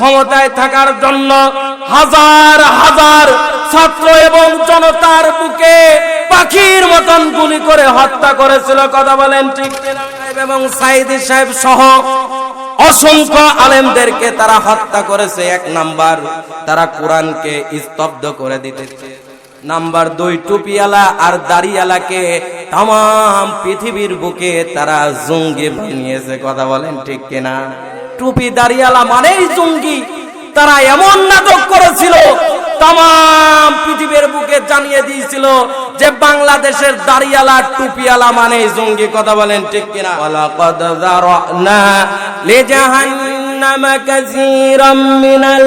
ক্ষমতায় থাকার জন্য হাজার হাজার ছাত্র এবং জনতার বুকে পাখির মতন গুলি করে হত্যা করেছিল। কথা বলেন ঠিক এবং সাইদি সাহেব সহ অসংখ্য আলেমদেরকে তারা হত্যা করেছে। এক নাম্বার, তারা কোরআনকে স্তব্ধ করে দিতেছে। নাম্বার দুই টুপিয়ালা আর দাড়িয়ালাকে তাম পৃথিবীর বুকে তারা জঙ্গি বানিয়েছে, কথা বলেন ঠিক কিনা? টুপি দাড়িয়ালা মানেই জঙ্গি। তারা এমন নাটক করেছিল তাম পৃথিবীর বুকে জানিয়ে দিয়েছিল যে বাংলাদেশের দাড়িয়ালা টুপিয়ালা মানে জঙ্গি, কথা বলেন ঠিক কিনা? মিনাল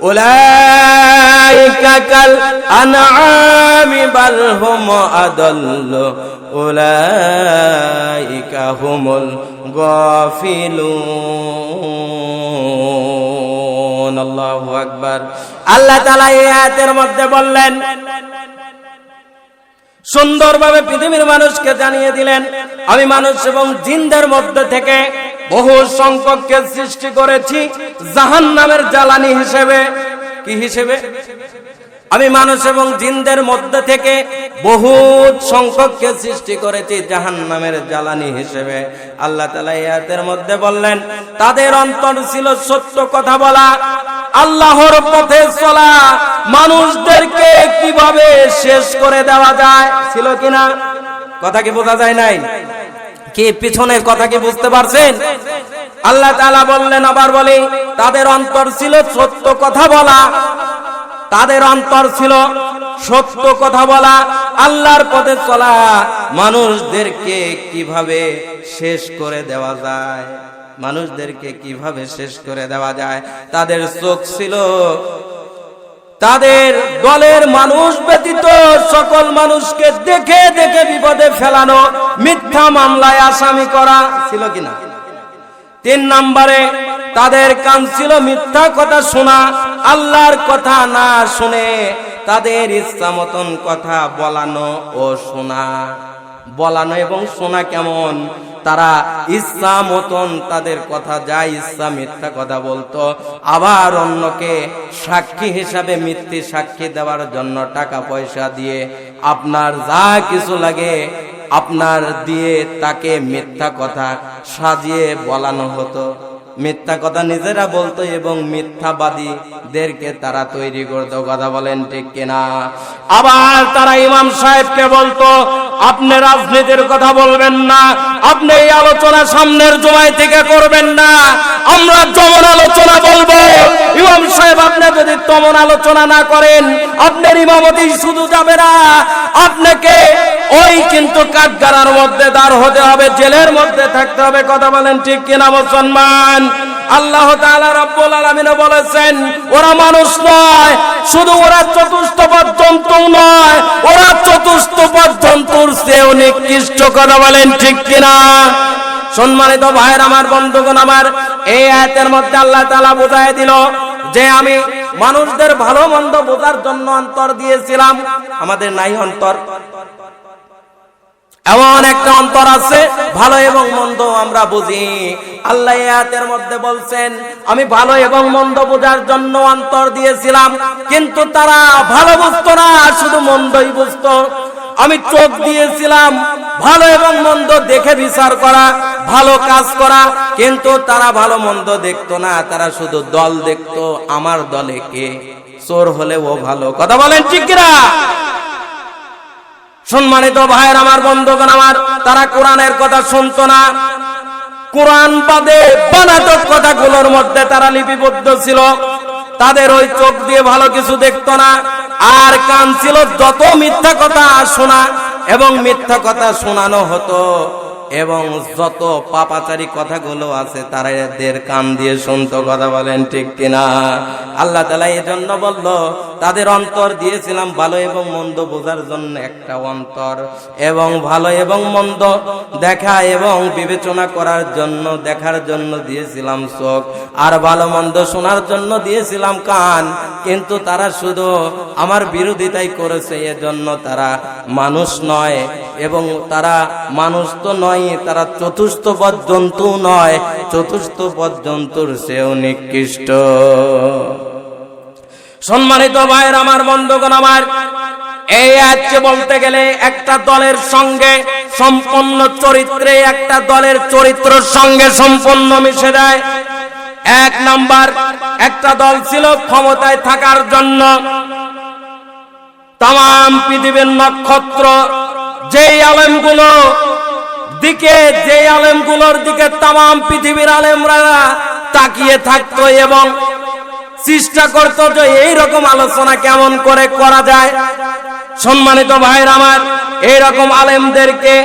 أولئك كالأنعام بل هم أضل أولئك هم الغافلون الله أكبر আল্লাহ তালা এই আয়াতের মধ্যে বললেন সুন্দরভাবে পৃথিবীর মানুষকে জানিয়ে দিলেন আমি মানুষ এবং জিনদের মধ্যে থেকে বহু সংখ্যককে সৃষ্টি করেছি জাহান নামের জ্বালানি হিসেবে। কি হিসেবে? আমি মানুষ এবং জিনদের মধ্যে থেকে বহু সংখ্যককে সৃষ্টি করেছি জাহান নামের জ্বালানি হিসেবে। আল্লাহ তালা ইয়াতের মধ্যে বললেন, তাদের অন্তর ছিল সত্য কথা বলা। আল্লাহর পথে চলা মানুষদেরকে কীভাবে শেষ করে দেওয়া যায়, ছিল কিনা? কথা কি বোঝা যায় নাই? কি পিছনের কথা কি বুঝতে পারছেন? আল্লাহ তাআলা বললেন, আবার বলে, তাদের অন্তর ছিল সত্য কথা বলা। তাদের অন্তর ছিল সত্য কথা বলা। আল্লাহর পথে চলা মানুষদেরকে কীভাবে শেষ করে দেওয়া যায়? মানুষদেরকে কীভাবে শেষ করে দেওয়া যায়? তাদের চোখ ছিল তাদের দলের মানুষ ব্যতীত সকল মানুষকে দেখে দেখে বিপদে ফেলানো মিথ্যা মামলায় আসামি করা ছিল কিনা? তিন নম্বরে, তাদের কান ছিল মিথ্যা কথা শোনা, আল্লাহর কথা না শুনে তাদের ইচ্ছা মতন কথা বলানো ও শোনা। বলানো এবং শোনা কেমন? তারা ইচ্ছা মতন তাদের কথা যা ইচ্ছা মিথ্যা কথা বলতো। আবার অন্যকে সাক্ষী হিসাবে মিথ্যে সাক্ষী দেওয়ার জন্য টাকা পয়সা দিয়ে আপনার যা কিছু লাগে আপনার দিয়ে তাকে মিথ্যা কথা সাজিয়ে বলানো হতো। মিথ্যা কথা নিজেরা বলতো এবং মিথ্যাবাদীদেরকে তারা তৈরি করতো, কথা বলেন ঠিক কিনা? আবার তারা ইমাম সাহেবকে বলতো, আপনি রাজনীতির কথা বলবেন না, আপনি এই আলোচনা সামনের জমায় থেকে করবেন না, আমরা যেমন আলোচনা বলব। ইমাম সাহেব, আপনি যদি তেমন আলোচনা না করেন, আপনার ইমামতি শুধু যাবে না, আপনাকে ওই কিন্তু কাঠগাড়ার মধ্যে দাঁড় হতে হবে, জেলের মধ্যে থাকতে হবে, কথা বলেন ঠিক কিনা মুসলমান? আল্লাহ রব্বুল বলেছেন, ওরা মানুষ নয়, শুধু ওরা চতুষ্পদ জন্তু নয়, ওরা চতুষ্পদ জন্তুর চেয়েও নিকৃষ্ট, কথা বলেন ঠিক কিনা? সম্মানিত ভাইয়ের, আমার বন্ধুগণ, আমার এই আয়াতের মধ্যে আল্লাহ তাআলা বোঝায় দিল যে আমি মানুষদের ভালো মন্দ বোঝার জন্য অন্তর দিয়েছিলাম, আমাদের নাই অন্তর। এমন একটা অন্তর আছে, ভালো এবং মন্দ আমরা বুঝি। আল্লাহ আয়াতের মধ্যে বলছেন, আমি ভালো এবং মন্দ বোঝার জন্য অন্তর দিয়েছিলাম, কিন্তু তারা ভালো বুঝতো না, শুধু মন্দই বুঝতো। আমি চোখ দিয়েছিলাম, ভালো এবং মন্দ দেখে বিচার করা, ভালো কাজ করা, কিন্তু তারা ভালো মন্দ দেখতো না, তারা শুধু দল দেখতো, আমার দলে কে? চোর হলে ও ভালো। কথা বলেন ঠিক সম্মানিত ভাইয়ের আমার বন্ধুগণ, আমার তারা কোরআনের কথা শুনতো না। কোরআন বাদে বানাতক কথাগুলোর মধ্যে তারা লিপিবদ্ধ ছিল। তাদের ওই চোখ দিয়ে ভালো কিছু দেখতো না। আর কান ছিল যত মিথ্যা কথা শোনা এবং মিথ্যা কথা শোনানো হতো। এবং যত পাপাচারী কথাগুলো আছে তারা এদের কান দিয়ে শুনতো কথা বলেন ঠিক কিনা? আল্লাহ তালা এই জন্য বলল, তাদের অন্তর দিয়েছিলাম ভালো এবং মন্দ বোঝার জন্য একটা অন্তর এবং ভালো এবং মন্দ দেখা এবং বিবেচনা করার জন্য, দেখার জন্য দিয়েছিলাম চোখ আর ভালো মন্দ শোনার জন্য দিয়েছিলাম কান। কিন্তু তারা শুধু আমার বিরোধিতাই করেছে, এজন্য তারা মানুষ নয় এবং তারা মানুষ তো নয় তারা চতুর্থ পদ জন্তু নয় চতুর্থ পদ জন্তুর সেও নিকৃষ্ট। সম্মানিত ভাইয়ের আমার বন্ধুগণ, আমার এই আজকে বলতে গেলে একটা দলের সঙ্গে সম্পন্ন চরিত্রে, একটা দলের চরিত্রের সঙ্গে সম্পন্ন মিশে যায়। এক নাম্বার, একটা দল ছিল ক্ষমতায় থাকার জন্য তাম পৃথিবীর নক্ষত্র, যেই আলেমগুলো দিকে যে আলেমগুলোর দিকে তাম পৃথিবীর আলেমরা তাকিয়ে থাকতো এবং চেষ্টা করতো যে এইরকম আলোচনা কেমন করে করা যায়। সম্মানিত ভাইয়ের আমার, এইরকম আলেমদেরকে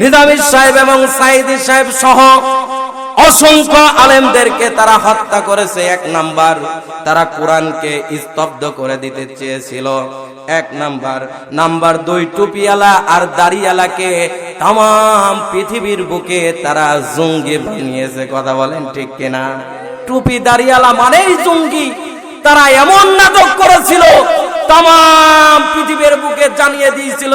নিজামী সাহেব এবং সাইদি সাহেব সহ অসংখ্য আলেমদেরকে তারা হত্যা করেছে। এক নাম্বার, তারা কোরআনকে স্তব্ধ করে দিতে চেয়েছিল। এক নাম্বার নাম্বার দুই টুপিয়ালা আর দাড়িয়ালাকে তাম পৃথিবীর বুকে তারা জঙ্গি বানিয়েছে, কথা বলেন ঠিক কিনা? টুপি দাঁড়িয়ালা মানেই জঙ্গি। তারা এমন নাটক করেছিল তাম পৃথিবীর বুকে জানিয়ে দিয়েছিল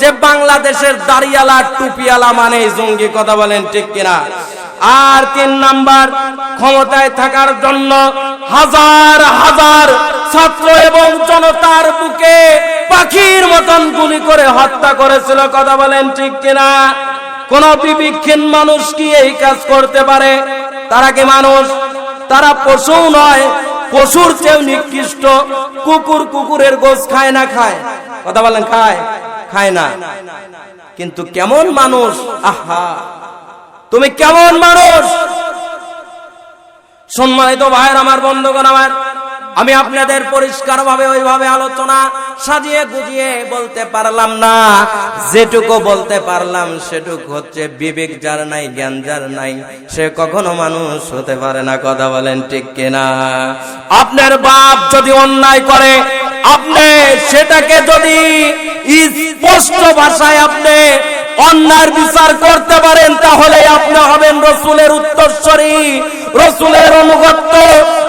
যে বাংলাদেশের দাড়িয়ালা, টুপিয়ালা মানে জঙ্গি, কথা বলেন ঠিক কিনা? আর তিন নাম্বার, ক্ষমতায় থাকার জন্য হাজার হাজার ছাত্র এবং জনতার বুকে পাখির মতন গুলি করে হত্যা করেছিল। কথা বলেন ঠিক কিনা? কোন বিবিক্ষীন মানুষ কি এই কাজ করতে পারে? তারা কি মানুষ? তারা পশু নয়, পশুর চেয়েও নিকৃষ্ট। কুকুর কুকুরের গোস খায় না খায়। কথা বলেন, খায়? খায় না। কিন্তু কেমন মানুষ? আহা! তুমি কেমন মানুষ? সম্মানিত ভাইয়ের, আমার বন্ধুগণ, আমার আমি আপনাদের পরিষ্কার ভাবে ওইভাবে আলোচনা সাজিয়ে গুজিয়ে বলতে পারলাম না। যেটুকু বলতে পারলাম সেটুকু হচ্ছে বিবেক যার নাই, জ্ঞান যার নাই, সে কখনো মানুষ হতে পারে না, কথা বলেন ঠিক কিনা? আপনার বাপ যদি অন্যায় করে, আপনি সেটাকে যদি স্পষ্ট ভাষায় আপনি অন্যার বিচার করতে পারেন, তাহলে আপনি হবেন রসুলের উত্তরস্বরী। রসুলের অনুগত্য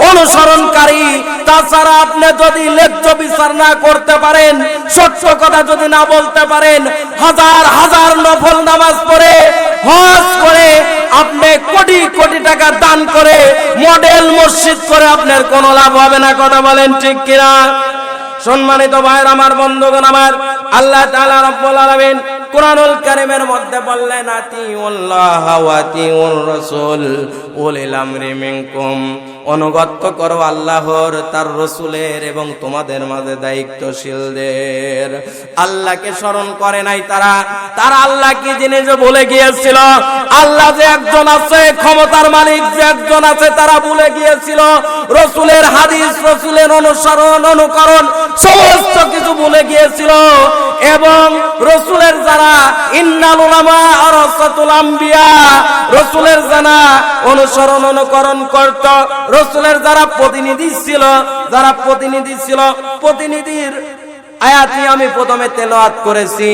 অনুসরণকারী। তাছাড়া আপনি যদি লেজ্জ বিচার না করতে পারেন, সত্য কথা যদি না বলতে পারেন, হাজার হাজার নফল নামাজ পড়ে, হজ করে আপনি কোটি কোটি টাকা দান করে, মডেল মসজিদ করে আপনার কোনো লাভ হবে না, কথা বলেন ঠিক কিনা? সম্মানিত ভাইয়ের, আমার বন্ধুগণ, আমার আল্লাহ তাআলা রব্বুল আলামিন কোরআনুল কারিমের মধ্যে বললেন আতি উল্লাহ আতি উল রসুল উল ইলাম মিনকুম। অনুগত্য করো আল্লাহর, তার রসুলের এবং তোমাদের মাঝে দায়িত্বশীলদের। আল্লাহকে স্মরণ করে নাই তারা। তারা আল্লাহ কি জিনিস বলে গিয়েছিল? আল্লাহ যে একজন আছে, ক্ষমতার মালিক যে একজন আছে, তারা ভুলে গিয়েছিল। রসুলের হাদিস, রসুলের অনুসরণ, অনুকরণ, সমস্ত কিছু ভুলে গিয়েছিল। এবং রসুলের যারা, ইন্নাল উলামা আম্বিয়া, রসুলের জানা অনুসরণ, অনুকরণ করত রসুলের যারা প্রতিনিধি ছিল, যারা প্রতিনিধি ছিল, প্রতিনিধির আয়াতি আমি প্রথমে তেলাওয়াত করেছি।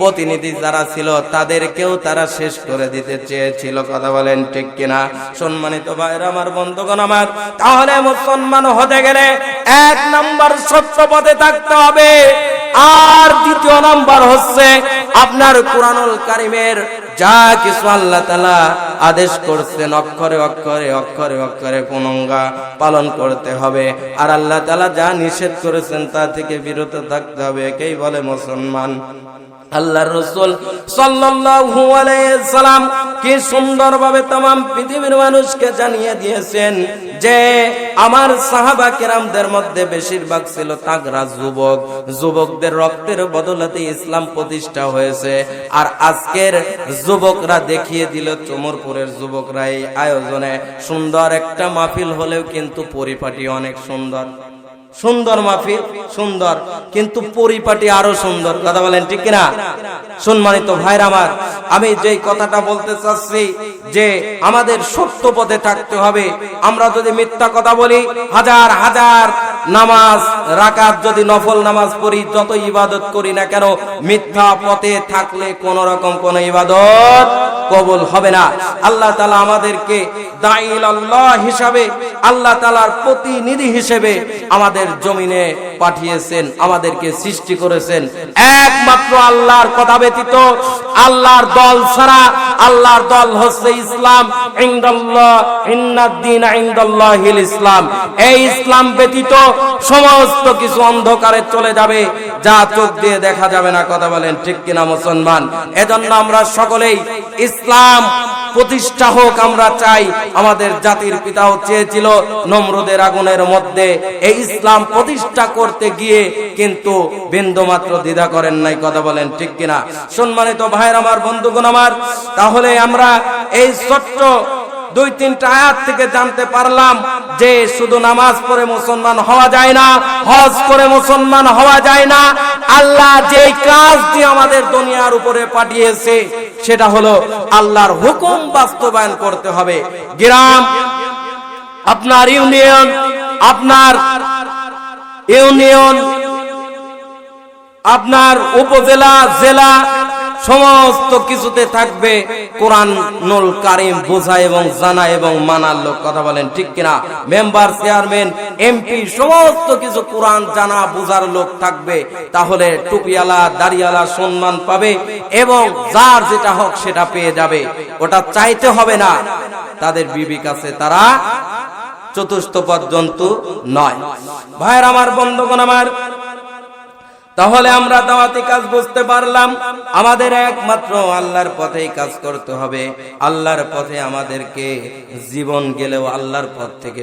প্রতিনিধি যারা ছিল, তাদেরকেও তারা শেষ করে দিতে চেয়েছিল, কথা বলেন ঠিক কিনা? সম্মানিত ভাইরা আমার বন্ধুগণ আমার, তাহলে মুসলমান হতে গেলে এক নম্বর সত্য পথে থাকতে হবে। আর দ্বিতীয় নাম্বার হচ্ছে আপনার কোরআনুল কারিমের যা কিছু আল্লাহ তালা আদেশ করছেন, অক্ষরে অক্ষরে অক্ষরে অক্ষরে পুনঙ্গা পালন করতে হবে। আর আল্লাহ তালা যা নিষেধ করেছেন তা থেকে বিরত থাকতে হবে। একেই বলে মুসলমান। আল্লাহ রসুল সাল্লাল্লাহু আলাইহি সাল্লাম কি সুন্দরভাবে तमाम পৃথিবীর মানুষকে জানিয়ে দিয়েছেন যে আমার সাহাবা কেরামদের মধ্যে বেশিরভাগ ছিল তাগরা যুবক যুবকদের রক্তের বদলাতে ইসলাম প্রতিষ্ঠা হয়েছে আর আজকের যুবকরা দেখিয়ে দিল চমরপুরের যুবকরা এই আয়োজনে সুন্দর একটা মাহফিল হলেও কিন্তু পরিপাটি অনেক সুন্দর সুন্দর মাহফিল, সুন্দর। কিন্তু পরিপাটি আরও সুন্দর। কথা বলেন, ঠিক কিনা? সম্মানিত ভাইর আমার, আমি যে কথাটা বলতে চাচ্ছি যে আমাদের সত্য পথে থাকতে হবে। আমরা যদি মিথ্যা কথা বলি, হাজার হাজার নামাজ, রাকাত যদি নফল নামাজ পড়ি, যত ইবাদত করি না কেন, মিথ্যা পথে থাকলে কোন রকম কোন ইবাদত কবুল হবে না। আল্লাহ তালা আমাদেরকে হিসাবে, আল্লাহ তালার প্রতিনিধি হিসেবে আমাদের জমিনে পাঠিয়েছেন, আমাদেরকে সৃষ্টি করেছেন। একমাত্র আল্লাহর কথা ব্যতীত আল্লাহর দল ছাড়া আল্লাহর দল হচ্ছে ইসলাম। ইনদাল্লাহ, ইন্নাদ্দিন ইনদাল্লাহিল ইসলাম। এই ইসলাম ব্যতীত সমস্ত কিছু অন্ধকারে চলে যাবে, যা চোখ দিয়ে দেখা যাবে না, কথা বলেন, ঠিক কিনা মুসলমান? এজন্য আমরা সকলেই ইসলাম প্রতিষ্ঠা হোক আমরা চাই, আমাদের জাতির পিতাও চেয়েছিল নমরুদের আগুনের মধ্যে এই ইসলাম প্রতিষ্ঠা করতে গিয়ে, কিন্তু বিন্দু মাত্র দ্বিধা করেন নাই, কথা বলেন, ঠিক কিনা? সম্মানিত ভাইয়ের আমার, বন্ধুগণ আমার, তাহলে আমরা এই ছোট্ট দুই, তিনটা আয়াত থেকে জানতে পারলাম যে শুধু নামাজ পড়ে মুসলমান হওয়া যায় না, হজ করে মুসলমান হওয়া যায় না। আল্লাহ যে কাজ দিয়ে আমাদের দুনিয়ার উপরে পাঠিয়েছে, সেটা হলো আল্লাহর হুকুম বাস্তবায়ন করতে হবে। গ্রাম, আপনার ইউনিয়ন আপনার ইউনিয়ন, আপনার উপজেলা, জেলা সমস্ত কিছুতে থাকবে কোরআন, নুল কারিম বোঝা এবং জানা এবং মানার লোক, কথা বলেন ঠিক কিনা? মেম্বার, চেয়ারম্যান, এমপি, সমস্ত কিছু কোরআন, জানা, বোঝার লোক থাকবে। তাহলে টুপিয়ালা দাড়িয়ালা সম্মান পাবে এবং যার যেটা হোক সেটা পেয়ে যাবে। ওটা চাইতে হবে না। তাদের বিবি কাছে তারা চতুর্থ পর্যন্ত নয়। ভাইয়ের, আমার বন্ধুগণ, আমার তাহলে আমরা দাওয়াতি কাজ বুঝতে পারলাম, আমাদের একমাত্র আল্লাহর পথেই কাজ করতে হবে। আল্লাহর পথে আমাদেরকে জীবন গেলেও আল্লাহর পথ থেকে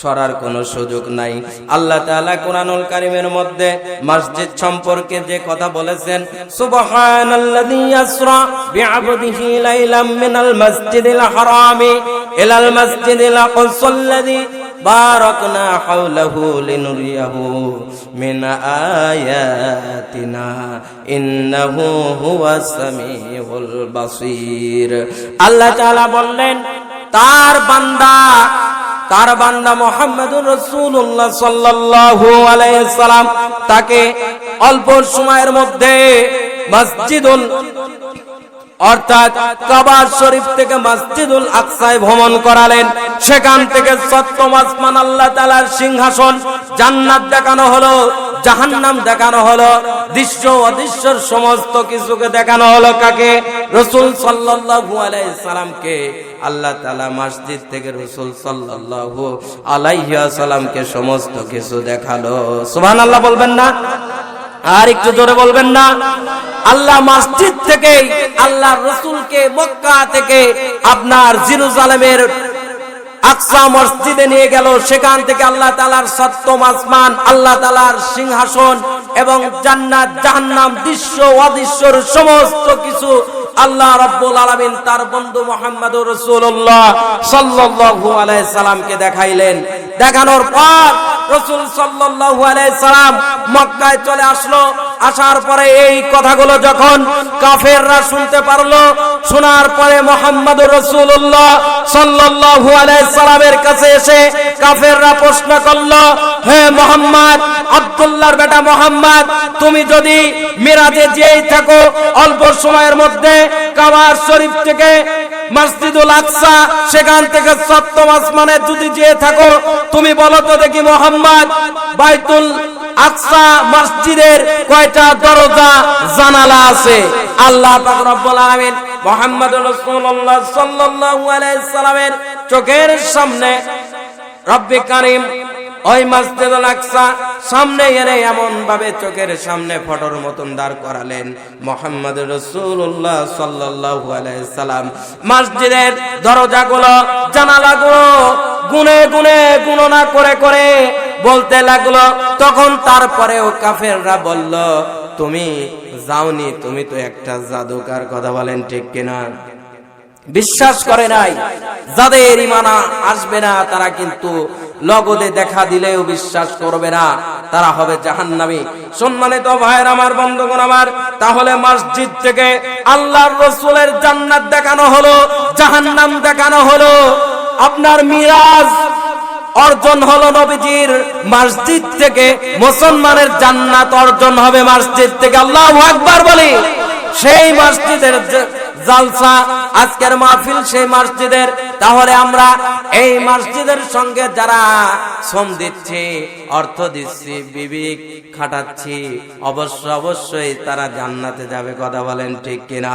সরার কোনো সুযোগ নাই। আল্লাহ তাআলা কোরআনুল কারীমের মধ্যে মসজিদ সম্পর্কে যে কথা বলেছেন, সুবহানাল্লাযী ইয়াসরা বিআবদিহি লাইলাম মিনাল মাসজিদিল হারামি ইলাল মাসজিদিল আকসাল্লাযী বারকনা হাওলাহু লিনুরিয়াহু মিন আয়াতিনা, ইন্নাহু হুয়াস সামিউল বাসীর। আল্লাহ তাআলা বললেন, তার বান্দা তার বান্দা মোহাম্মদুর রসুল্লাহ সাল্লাল্লাহু আলাইহি সাল্লাম তাকে অল্প সময়ের মধ্যে মসজিদুল অর্থাৎ কাবার শরীফ থেকে মসজিদুল আকসায় ভ্রমণ করালেন। সেখান থেকে সপ্তম আসমান আল্লাহ তালার সিংহাসন জান্নাত দেখানো হলো, জাহান্নাম দেখানো হলো, দৃশ্য অদৃশ্যর সমস্ত কিছুকে দেখানো হলো কাকে? রসুল সাল্লাল্লাহু আলাইহি সাল্লামকে আল্লাহ তাআলা মসজিদ থেকে রসুল সাল্লাল্লাহু আলাইহি সাল্লামকে সমস্ত কিছু দেখাল। সুবহানাল্লাহ বলবেন না? আর একটু জোরে বলবেন না। আল্লাহ মসজিদ থেকে, আল্লাহ রসুলকে মক্কা থেকে আপনার জিরুজালেমের আকসা মসজিদে নিয়ে গেল। সেখান থেকে আল্লাহ তালার সপ্তম আসমান, আল্লাহ তালার সিংহাসন এবং জান্নাত, জাহান্নাম, দৃশ্য, অদৃশ্যর সমস্ত কিছু আল্লাহ রব্বুল আলামিন তার বন্ধু মোহাম্মদ রসুল্লাহ সাল্লাল্লাহু আলাইহি সাল্লামকে দেখাইলেন। দেখানোর পর রসুল সাল্লাল্লাহু আলাইহি সাল্লাম মক্কায় চলে আসলো। আসার পরে এই কথাগুলো যখন কাফেররা শুনতে পারল, শোনার পরে মোহাম্মদ রসুল্লাহ সাল্লাল্লাহু আলাইহি সাল্লামের কাছে এসে কাফেররা প্রশ্ন করল, হে মোহাম্মদ, আব্দুল্লাহর বেটা মোহাম্মদ, তুমি যদি মিরাজে যেই থাকো, অল্প সময়ের মধ্যে কাবার শরীফ থেকে মসজিদুল আকসা, সেখান থেকে সপ্তম আসমানে যদি যেয়ে থাকো, তুমি বলো তো দেখি মোহাম্মদ, বাইতুল আকসা মসজিদের কয়টা দরজা, জানালা আছে। আল্লাহ পাক রব্বুল আলামিন মুহাম্মদ রাসূলুল্লাহ সাল্লাল্লাহু আলাইহি সাল্লামের চোখের সামনে রব্বে কারীম ওই মসজিদুল আকসা সামনে এনে এমন ভাবে চোখের সামনে ফটোর মতন দাঁড় করালেন মোহাম্মদ রসুল্লাহ সাল্লাল্লাহু আলাইহি সাল্লাম। মসজিদের দরজাগুলো, জানালাগুলো গুনে গুনে গুণনা করে করে বলতে লাগল, তখন তারপরেও কাফেররা বলল, তুমি যাওনি, তুমি তো একটা জাদুকার কথা বলেন ঠিক কিনা? বিশ্বাস করে নাই, যাদের ইমানা আসবে না, তারা কিন্তু লগদে দেখা দিলেও বিশ্বাস করবে না, তারা হবে জাহান্নামী। সম্মানিত ভাইয়ের আমার, বন্ধুগণ আমার, তাহলে মসজিদ থেকে আল্লাহর রসুলের জান্নাত দেখানো হলো, জাহান্নাম দেখানো হলো, আপনার মিরাজ অর্জন হলো নবীজির মসজিদ থেকে মুসলমানের জান্নাত অর্জন হবে মসজিদ থেকে। আল্লাহ আকবার বলি। সেই মসজিদের জালসা, আজকের মাহফিল সেই মসজিদের। তাহলে আমরা এই মসজিদের সঙ্গে যারা শ্রম দিচ্ছি, অর্থ দিচ্ছি, বিবেক খাটাচ্ছি, অবশ্য অবশ্যই তারা জান্নাতে যাবে, কথা বলেন ঠিক কিনা?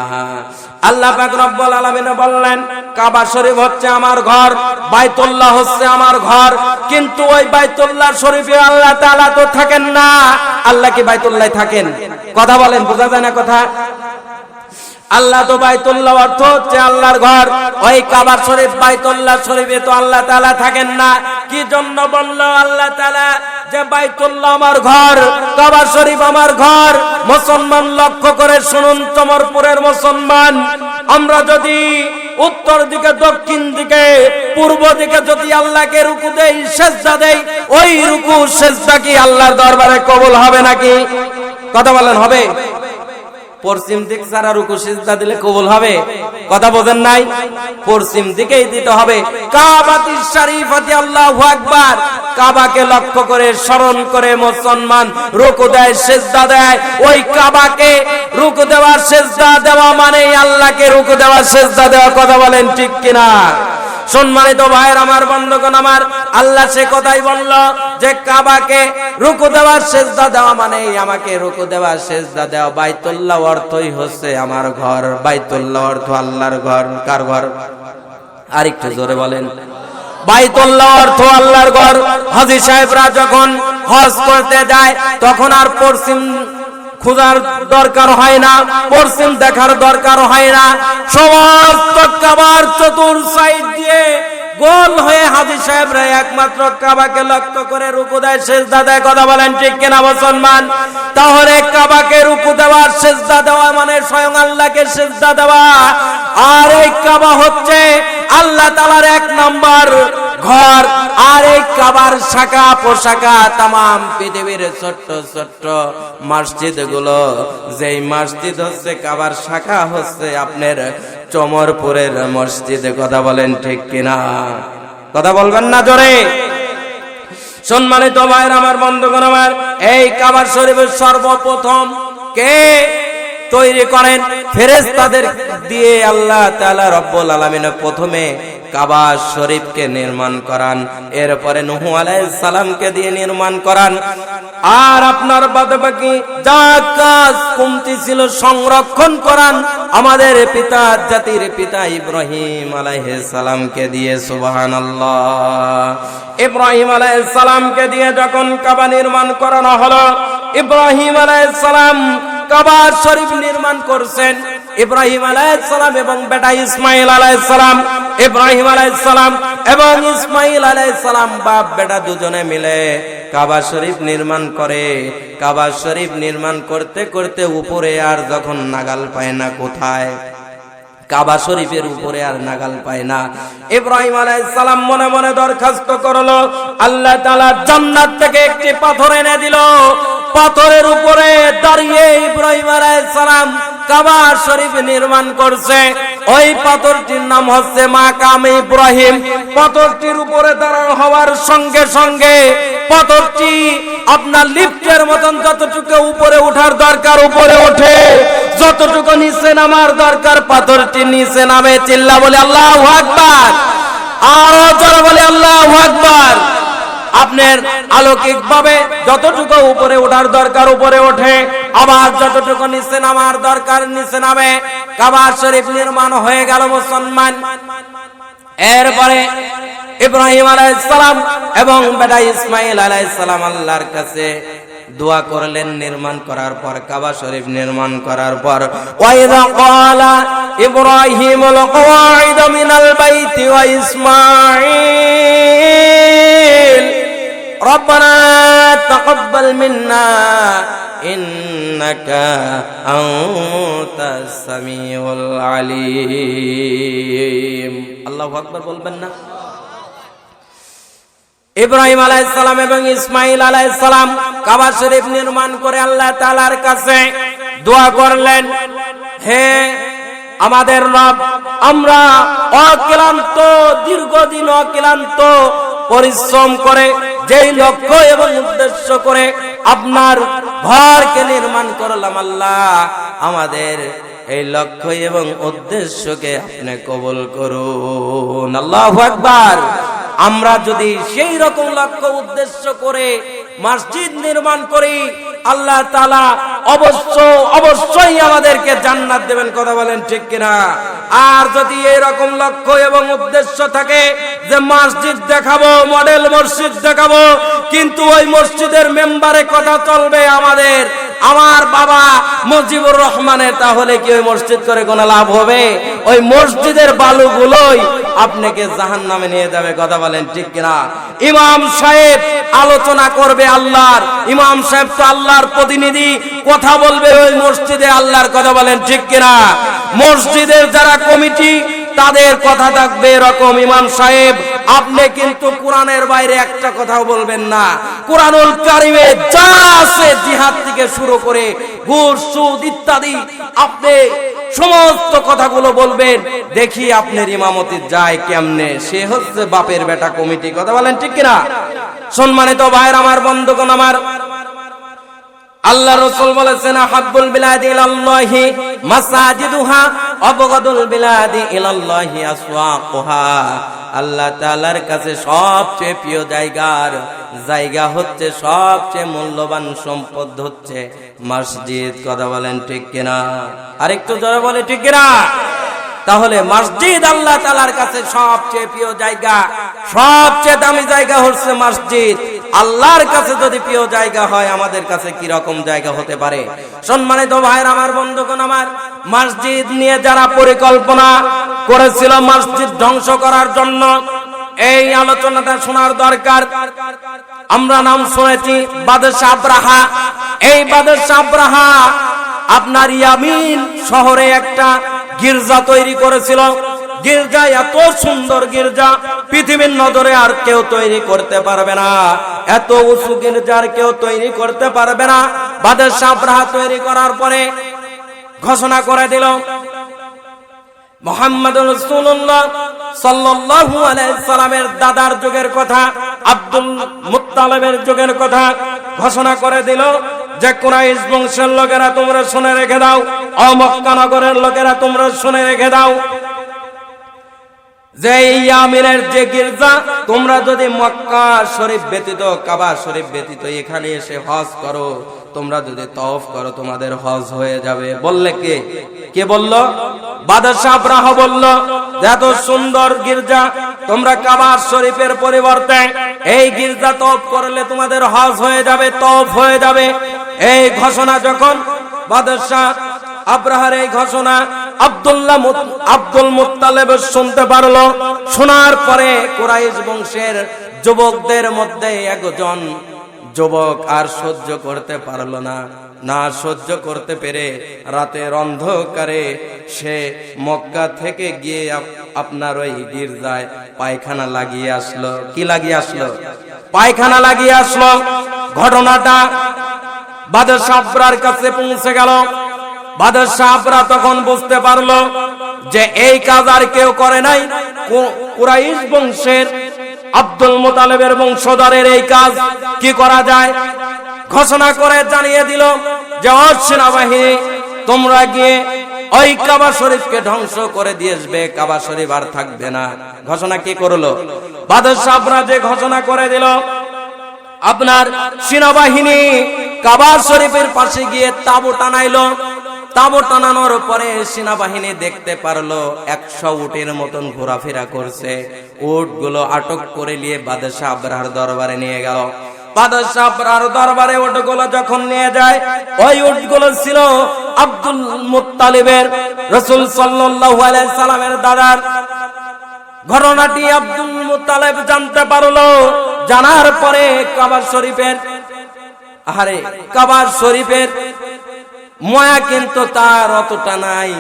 আল্লাহ পাক রব্বুল আলামিন বললেন, কাবা শরীফ হচ্ছে আমার ঘর, বাইতুল্লাহ হচ্ছে আমার ঘর, কিন্তু ওই বাইতুল্লাহ শরীফে আল্লাহ তাআলা তো থাকেন না। আল্লাহ কি বাইতুল্লাহ থাকেন? কথা বলেন, বোঝা যায় না কথা? আল্লাহ তো বাইতুল্লাহ অর্থ হচ্ছে আল্লাহর ঘর। ওই কাবার শরীফ বাইতুল্লাহ শরীফে তো আল্লাহ তাআলা থাকেন না। কি জন্য বলল আল্লাহ তাআলা যে বাইতুল্লাহ আমার ঘর কাবা শরীফ আমার ঘর। মুসলমান লক্ষ্য করে শুনুন, চমরপুরের মুসলমান। আমরা যদি উত্তর দিকে, দক্ষিণ দিকে, পূর্ব দিকে যদি আল্লাহকে রুকু দেই, সেজদা দেই, ওই রুকু, সেজদা কি আল্লাহর দরবারে কবুল হবে নাকি? কথা বলেন, হবে? পশ্চিম দিক ছাড়া রুকু সিজদা দিলে কবুল হবে। কথা বোঝেন নাই? পশ্চিম দিকেই দিতে হবে। কাবাতি শরীফাতি আল্লাহু আকবার। কাবাকে লক্ষ্য করে, স্মরণ করে মুসলমান রুকু দেয়, সিজদা দেয়। ওই কাবাকে রুকু দেওয়া, সিজদা দেওয়া মানে আল্লাহকে রুকু দেওয়া, সিজদা দেওয়া। কথা বলেন ঠিক কিনা? সম্মানিত ভাইয়ের, আমার বন্ধুগণ, আমার আল্লাহ সে কথাই বলল যে কাবাকে রুকু দেওয়ার সেজদা দেওয়া মানে আমাকে রুকু দেওয়ার সেজদা দেওয়া। বাইতুল্লাহ অর্থই হচ্ছে আমার ঘর। বাইতুল্লাহ অর্থ আল্লাহর ঘর। কার ঘর? আরেকটু জোরে বলেন। বাইতুল্লাহ অর্থ আল্লাহর ঘর। হাজি সাহেবরা যখন হজ করতে যায়, তখন আর পশ্চিম খোঁজার দরকার হয় না পশ্চিম দেখার দরকার হয় না। সমস্ত কাবার চতুর সাইড দিয়ে গোল হয়ে হাজি সাহেবরা একমাত্র কাবাকে লক্ষ্য করে রুকু দেয়, সেজদা দেয়। কথা বলেন ঠিক কিনা মুসলমান? তাহলে কাবাকে রুকু দেওয়ার সেজদা দেওয়া মানে স্বয়ং আল্লাহকে সেজদা দেওয়া। আর এই কাবা হচ্ছে আল্লাহ তালার এক নাম্বার ঘর আর এই কাবার শাখা, পোশাখা তামাম পৃথিবীর ছোট্ট ছোট্ট মসজিদগুলো যেই মসজিদ হচ্ছে কাবার শাখা, হচ্ছে আপনার চমরপুরের মসজিদে। কথা বলেন ঠিক কিনা? কথা বলবেন না জোরে? সম্মানিত ভাইয়ের, আমার বন্ধুগণ, আমার এই কাবার শরীফের সর্বপ্রথম কে? তৈরি করেন। ফেরেশতাদের দিয়ে আল্লাহ তাআলা রব্বুল আলামিন প্রথমে কাবা শরীফকে নির্মাণ করান, এরপরে নুহু আলাইহিস সালামকে দিয়ে নির্মাণ করান। আর আপনার বাদ বাকি যা কাজ কমতি ছিল সংরক্ষণ করান। আমাদের পিতা, জাতির পিতা ইব্রাহিম আলাইহিস সালামকে দিয়ে, সুবহানাল্লাহ। ইব্রাহিম আলাইহিস সালামকে দিয়ে যখন কাবা নির্মাণ করানো হলো, ইব্রাহিম আলাইহিস সালাম কাবা শরীফ নির্মাণ করছেন ইব্রাহিম আলাইহিসসালাম এবং বেটা ইসমাইল আলাইহিসসালাম। ইব্রাহিম আলাইহিসসালাম এবং ইসমাইল আলাইহিসসালাম বাপ, বেটা দুজনে মিলে কাবা শরীফ নির্মাণ করে। কাবা শরীফ নির্মাণ করতে করতে উপরে আর যখন নাগাল পায় না কোথায়? কাবা শরীফের উপরে আর নাগাল পায় না। ইব্রাহিম আলাইহিস সালাম মনে মনে দরখাস্ত করল, আল্লাহ তাআলা জান্নাত থেকে একটি পাথর এনে দিল। পাথরের উপরে দাঁড়িয়ে ইব্রাহিম সালাম কাবা শরীফ নির্মাণ করছে। ওই পাথরটির নাম হচ্ছে মাকাম ইব্রাহিম। পাথরটির উপরে দাঁড়ানো হওয়ার সঙ্গে সঙ্গে পাথরটি আপনার লিফটের মতন যতটুকু উপরে ওঠার দরকার উপরে ওঠে। যতটুকু নিচে নামার দরকার পাথরটি নিচে নামে। চিল্লা বলে আল্লাহ আকবার। আরও জোরে বলে আল্লাহ আকবার। আপনার আলৌকিক ভাবে যতটুকু উপরে ওঠার দরকার উপরে ওঠে, আবার যতটুকু নিচে নামার দরকার নিচে নামে। কাবার শরীফ নির্মাণ হয়ে গেল মুসলমান। এরপরে ইব্রাহিম আলাইসালাম এবং বেটা ইসমাইল আলাইসালাম আল্লাহর কাছে দোয়া করলেন নির্মাণ করার পর, কাবা শরীফ নির্মাণ করার পর। ওয়াইদা ক্বালা ইব্রাহিমুল কওয়াইদ মিনাল বাইতি ওয়া ইসমাঈল। ربنا تقبل منا إنك أنت السميع العليم الله أكبر বলবেন না ইব্রাহিম আলাইসালাম এবং ইসমাইল আলাইসালাম কাবা শরীফ নির্মাণ করে আল্লাহ তালার কাছে দোয়া করলেন হে আমাদের রব আমরা অক্লান্ত দীর্ঘদিন অক্লান্ত পরিশ্রম করে যেই লক্ষ্য এবং উদ্দেশ্য করে আপনার ঘরকে নির্মাণ করলাম আল্লাহ, আমাদের এই লক্ষ্য এবং উদ্দেশ্যকে আপনি কবল করুন। আল্লাহ একবার আমরা যদি সেই রকম লক্ষ্য উদ্দেশ্য করে মসজিদ নির্মাণ করি, আল্লাহ তালা অবশ্য অবশ্যই আমাদেরকে জান্নাত দেবেন, কথা বলেন ঠিক কিনা? আর যদি এরকম লক্ষ্য এবং উদ্দেশ্য থাকে যে মসজিদ দেখাবো, মডেল মসজিদ দেখাবো, কিন্তু ওই মসজিদের মেম্বারে কথা চলবে আমাদের, আমার বাবা মুজিবুর রহমানের, তাহলে কি ওই মসজিদ করে কোনো লাভ হবে? ওই মসজিদের বালুগুলোই আপনাকে জাহান নামে নিয়ে যাবে, কথা বলেন, ঠিক কিনা? ইমাম সাহেব আলোচনা করবে আল্লাহর। ইমাম সাহেব তো আল্লাহর প্রতিনিধি, কথা বলবে ওই মসজিদে আল্লাহর কথা বলেন, ঠিক কিনা? মসজিদের যারা কমিটি, তাদের কথা থাকবে এরকম। ইমাম সাহেব আপনি কিন্তু কোরআনের বাইরে একটা কথাও বলবেন না। কোরআনুল কারিমে যা আছে জিহাদ থেকে শুরু করে ঘুষ, সুদ ইত্যাদি, আপনি সমস্ত কথাগুলো বলবেন। দেখি আপনার ইমামতি যায় কেমনে? সে হচ্ছে বাপের বেটা কমিটি। কথা বলেন ঠিক কিনা? সম্মানিত ভাইয়ের, আমার বন্ধুগণ, আমার আল্লাহ রসুল বলেছেন হাব্বুল বিলাদি ইলাল্লাহি মাসাজিদুহা অবগদুল বিলাদি ইলাল্লাহি আসওয়াকুহা। আল্লাহ তাআলার কাছে সবচেয়ে প্রিয় জায়গার জায়গা হচ্ছে, সবচেয়ে মূল্যবান সম্পদ হচ্ছে মসজিদ। কথা বলেন ঠিক কিনা? আরেকটু জোরে বলে ঠিক কিনা? তাহলে মসজিদ আল্লাহ তালার কাছে সবচেয়ে প্রিয় জায়গা, সবচেয়ে দামি জায়গা হচ্ছে মসজিদ। আল্লাহর কাছে যদি প্রিয় জায়গা হয়, আমাদের কাছে কি রকম জায়গা হতে পারে? সম্মানিত ভাইয়ের আমার, বন্ধুগণ আমার, মসজিদ নিয়ে যারা পরিকল্পনা করেছিল মসজিদ ধ্বংস করার জন্য, এই আলোচনাটা শোনার দরকার। আমরা নাম শুনেছি বাদশাহ আব্রাহা। এই বাদশাহ আব্রাহা আপনার ইয়ামিন শহরে একটা গির্জা তৈরি করেছিল। গির্জা, এত সুন্দর গির্জা, পৃথিবীর নজরে আর কেউ তৈরি করতে পারবে না। এত উঁচু গির্জার কেউ তৈরি করতে পারবে না। বাদশাহ আব্রাহা তৈরি করার পরে ঘোষণা করে দিল মোহাম্মদ রসুল্লাহ সাল্লাল্লাহু আলাইহি দাদার যুগের কথা, আব্দুল মুত্তালিবের যুগের কথা ঘোষণা করে দিল যে, কুরাইশ বংশের লোকেরা তোমরা শুনে রেখে দাও অমক্কা নগরের লোকেরা তোমরা শুনে রেখে দাও যে ইয়ামিনের যে গির্জা, তোমরা যদি মক্কা শরীফ ব্যতীত শরীফ ব্যতীত এখানে এসে হজ করো, তোমরা যদি তওফ করো, তোমাদের হজ হয়ে যাবে। বললে কে? কে বলল? বাদশাহ বলল এত সুন্দর গির্জা, তোমরা কাবা শরীফের পরিবর্তে এই গির্জা তওফ করলে তোমাদের হজ হয়ে যাবে, তওফ হয়ে যাবে। এই ঘোষণা যখন বাদশাহ আব্রাহার এই ঘোষণা আব্দুল্লাহ আব্দুল মুত্তালেব শুনতে পারল। শোনার পরে কুরাইশ বংশের যুবকদের মধ্যে একজন যুবক আর সহ্য করতে পারল না। না সহ্য করতে পেরে রাতের অন্ধকারে সে মক্কা থেকে গিয়ে আপনার ওই গির্জায় পায়খানা লাগিয়ে আসলো। কি লাগিয়ে আসলো? পায়খানা লাগিয়ে আসলো। ঘটনাটা বাদশাহ কাছে পৌঁছে গেল। বাদশাহ আবরা তখন বুঝতে পারল যে এই কাজ আর কেউ করে নাই। কুরাইশ বংশের আব্দুল মোতালেবের বংশধরের এই কাজ কি করা যায়? ঘোষণা করে জানিয়ে দিল যে সেনাবাহিনী, তোমরা গিয়ে ওই কাবা শরীফকে ধ্বংস করে দিয়ে আসবে, কাবা শরীফ আর থাকবে না। ঘোষণা কি করল? বাদশাহ আবরা যে ঘোষণা করে দিল, আপনার সেনাবাহিনী কাবা শরীফের পাশে গিয়ে তাবু টানাইলো তাবু টানানোর পরে সেনাবাহিনী দেখতে পারল একশো উটের মতন ঘোরাফেরা করছে। উটগুলো আটক করে নিয়ে বাদশাহ আবরার দরবারে নিয়ে গেল। ঘটনাটি আব্দুল মুতালেব জানতে পারল। জানার পরে কাবার শরীফের আরে কাবার শরীফের ময়া কিন্তু তার অতটা নাই।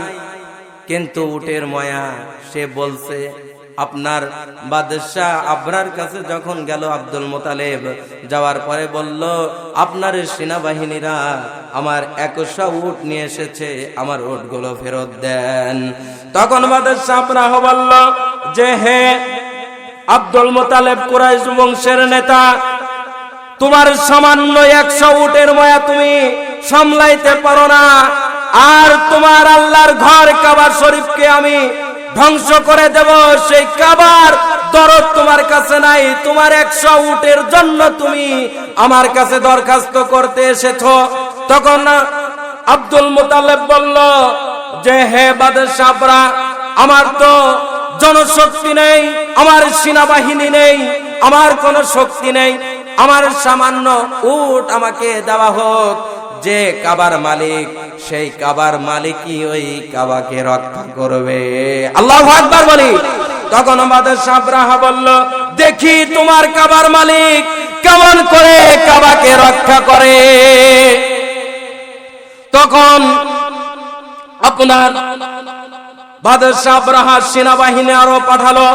কিন্তু উটের ময়া, সে বলছে, আপনার বাদশাহ আবরার কাছে যখন গেল আব্দুল মোতালেব, যাওয়ার পরে বলল, আপনার সেনাবাহিনীরা আমার একশো উট নিয়ে এসেছে, আমার উটগুলো ফেরত দেন। তখন বাদশাহ বলল, যে হে আব্দুল মোতালেব কুরাইশ বংশের নেতা, তোমার সামান্য একশো উটের মায়া তুমি সামলাইতে পারো না। আর তোমার আল্লাহর ঘর কাবার শরীফকে আমি ধ্বংস করে দেব। সেই কাবার দরদ তোমার কাছে নাই। তোমার একশো উটের জন্য তুমি আমার কাছে দরখাস্ত করতে এসেছ। তখন আব্দুল মুতালেব বলল, যে হে বাদশাহরা, আমার তো জনশক্তি নেই, আমার সেনাবাহিনী নেই, আমার কোনো শক্তি নেই। আমার সামান্য উট আমাকে দেওয়া হোক। যে কাবার মালিক, সেই কাবার মালিকই ওই কাবাকে রক্ষা করবে। আল্লাহ আকবার বলি। তখন আমাদের সাবরাহা বলল, দেখি তোমার কাবার মালিক কেমন করে কাবাকে রক্ষা করে। তখন আপনার বাদশাহ আব্রাহা সেনাবাহিনী আরও পাঠালো,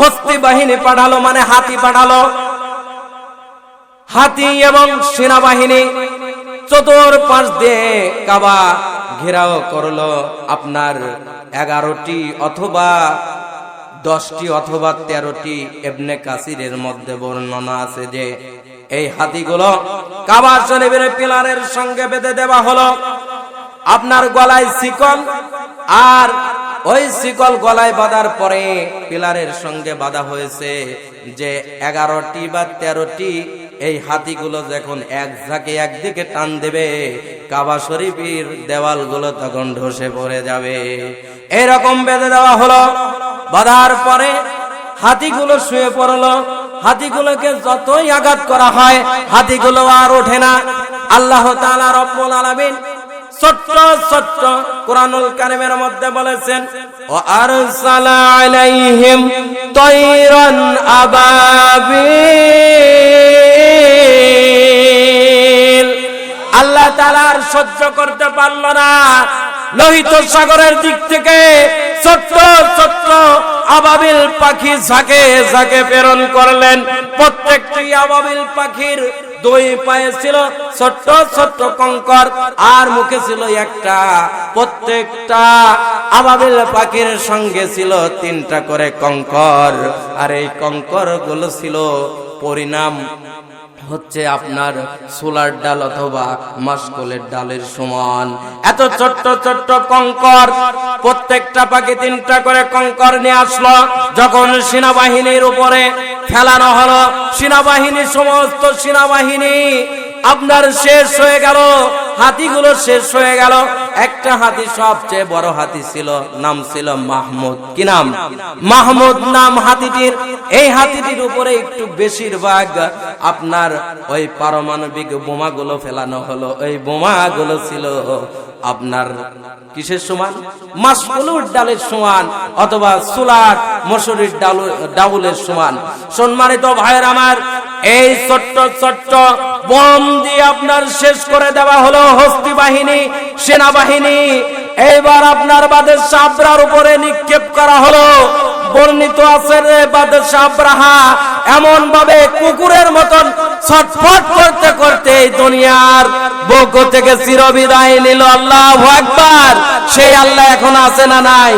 হস্তি বাহিনী পাঠালো মানে হাতি পাঠালো। হাতি এবং সেনাবাহিনী চতুর পাশ দিয়ে কাবা ঘেরাও করল আপনার এগারোটি অথবা দশটি অথবা তেরোটি এবনে কাসিরের মধ্যে বর্ণনা আছে যে এই হাতিগুলো কাবা শরীফের পিলারের সঙ্গে বেঁধে দেওয়া হলো। আপনার গলায় শিকল আর ওই শিকল গলায় বাঁধার পরে পিলারের সঙ্গে বাঁধা হয়েছে যে এগারোটি বা তেরোটি এই হাতিগুলো যখন এক ঝাঁকে একদিকে টান দেবে, কাবা শরীফের দেওয়ালগুলো তখন ধসে পড়ে যাবে। এরকম বেঁধে দেওয়া হলো। বাঁধার পরে হাতিগুলো শুয়ে পড়ল। হাতিগুলোকে যতই আঘাত করা হয়, হাতিগুলো আর ওঠে না। আল্লাহ তাআলা রব্বুল আলামিন ছোট্ট ছোট্ট কোরআনুল কারিমের মধ্যে বলেছেন ও আরসালা আলাইহিম আবাবিল আর সহ্য করতে পারল না। লোহিত সাগরের দিক থেকে ছোট্ট ছোট্ট আবাবিল পাখি ঝাঁকে ঝাঁকে প্রেরণ করলেন। প্রত্যেকটি আবাবিল পাখির দুই পায়ে ছিল ছোট্ট ছোট্ট কঙ্কর, আর মুখে ছিল একটা। প্রত্যেকটা আবাবিল পাখির সঙ্গে ছিল তিনটা করে কঙ্কর। আর এই কঙ্করগুলো ছিল পরিণাম। হচ্ছে আপনার সোলার ডাল অথবা মাসকলের ডালের সমান। এত ছোট্ট ছোট্ট কঙ্কর, প্রত্যেকটা পাখি তিনটা করে কঙ্কর নিয়ে আসলো। যখন সেনাবাহিনীর উপরে ফেলানো হলো সেনাবাহিনী সমস্ত সেনাবাহিনী, আপনার শেষ হয়ে গেল, হাতিগুলো শেষ হয়ে গেল। একটা হাতি সবচেয়ে বড় হাতি ছিল নাম ছিল মাহমুদ। কি নাম? মাহমুদ নাম হাতিটির। এই হাতিটির উপরে একটু বেশিরভাগ আপনার ওই পারমাণবিক বোমাগুলো ফেলানো হলো। ওই বোমাগুলো ছিল আপনার কিসের সমান? মাসকুলুর ডালের সমান অথবা সুলাট মসুরির ডাল ডাউলের সমান। সম্মানিত ভাইয়ের আমার এই ছোট্ট ছোট্ট বম দিয়ে আপনার শেষ করে দেওয়া হলো হস্তি বাহিনী সেনাবাহিনী এইবার আপনার বাদের সাবরার উপরে নিক্ষেপ করা হলো। বর্ণিত আছে রে বাদের সাবরাহা এমন ভাবে কুকুরের মতন ছটফট করতে করতে দুনিয়ার বগ থেকে চিরবিদায় নিল। আল্লাহ একবার সেই আল্লাহ এখন আছে না নাই?